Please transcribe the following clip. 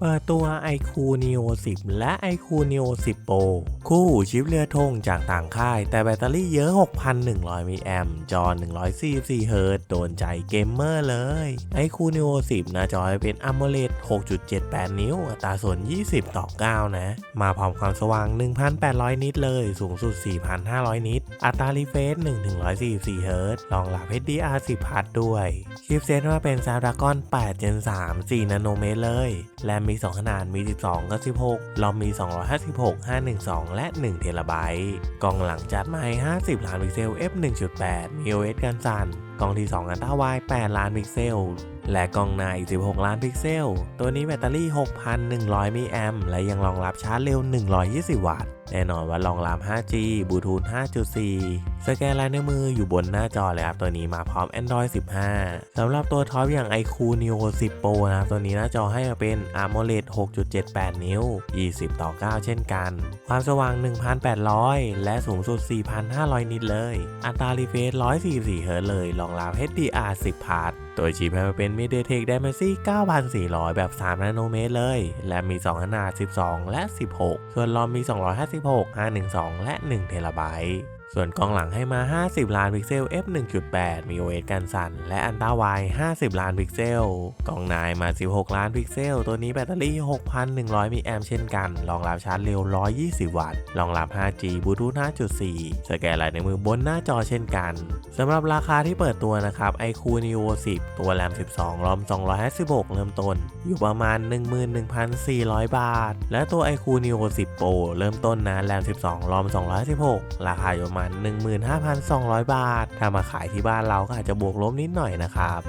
เปิดตัว iQ Neo 10 และ iQ Neo 10 Pro คู่หูชิปเรือธงจากต่างค่าย แต่แบตเตอรี่เยอะ 6,100 มิลลิแอมจอ 144 เฮิร์ตโดนใจเกมเมอร์เลย iQ Neo 10 หน้าจอเป็น AMOLED 6.78 นิ้ว อัตราส่วน 20 ต่อ 9 นะ มาพร้อมความสว่าง 1,800 นิตเลย สูงสุด 4,500 นิต อัตรารีเฟรช1-144 เฮิร์ตรองรับ HDR10 พัดด้วย ชิปเซตมาเป็น Snapdragon 8 Gen 3 4 นาโนเมตรเลยแรมมี 2 ขนาดมี 12 กับ 16รอมมี 256 512 และ 1 เทราไบต์กล้องหลังจัดมาให้ 50 ล้านพิกเซล f 1.8 มี OS กันสั่นกล้องที่ 2 อัลตร้าไวด์8ล้านพิกเซล และกล้องหน้าอีก 16 ล้านพิกเซล ตัวนี้แบตเตอรี่ 6,100มิลลิแอมและยังรองรับชาร์จเร็ว 120 วัตต์ แน่นอนว่ารองรับ 5G บลูทูธ 5.4 สแกนลายนิ้วมืออยู่บนหน้าจอเลยครับตัวนี้มาพร้อม Android 15 สำหรับตัวท็อปอย่าง iQ Neo 10 Pro นะครับตัวนี้หน้าจอให้มาเป็น AMOLED 6.78 นิ้ว 20 ต่อ 9 เช่นกัน ความสว่าง 1,800 และสูงสุด 4,500 นิตเลย อัตรารีเฟรช144 เฮิรตซ์เลย รองรับ HDR 10พัท ตัวชิปให้มาเป็น MediaTek Dimensity 9400 แบบ 3 นาโนเมตรเลย และมี 2 ขนาด 12 และ 16 ส่วนรอมมี 256 512 และ1เทราไบต์ส่วนกล้องหลังให้มา 50 ล้านพิกเซล f 1.8 มี OS กันสั่น และอันต้าไว50 ล้านพิกเซล กล้องนายมา 16 ล้านพิกเซล ตัวนี้แบตเตอรี่ 6,100 มิลลิแอมเช่นกัน รองรับชาร์จเร็ว 120 วัตต์ รองรับ 5G บลูทูธ 5.4 สแกนลายในมือบนหน้าจอเช่นกัน สำหรับราคาที่เปิดตัวนะครับ iQ Neo 10 ตัวแรม 12 รอม 256 เริ่มต้น อยู่ประมาณ 11,400 บาท และตัว iQ Neo 10 Pro เริ่มต้นนะ แรม 12 รอม 216 ราคาอยู่มาณ 15,200 บาท ถ้ามาขายที่บ้านเราก็อาจจะบวกลบนิดหน่อยนะครับ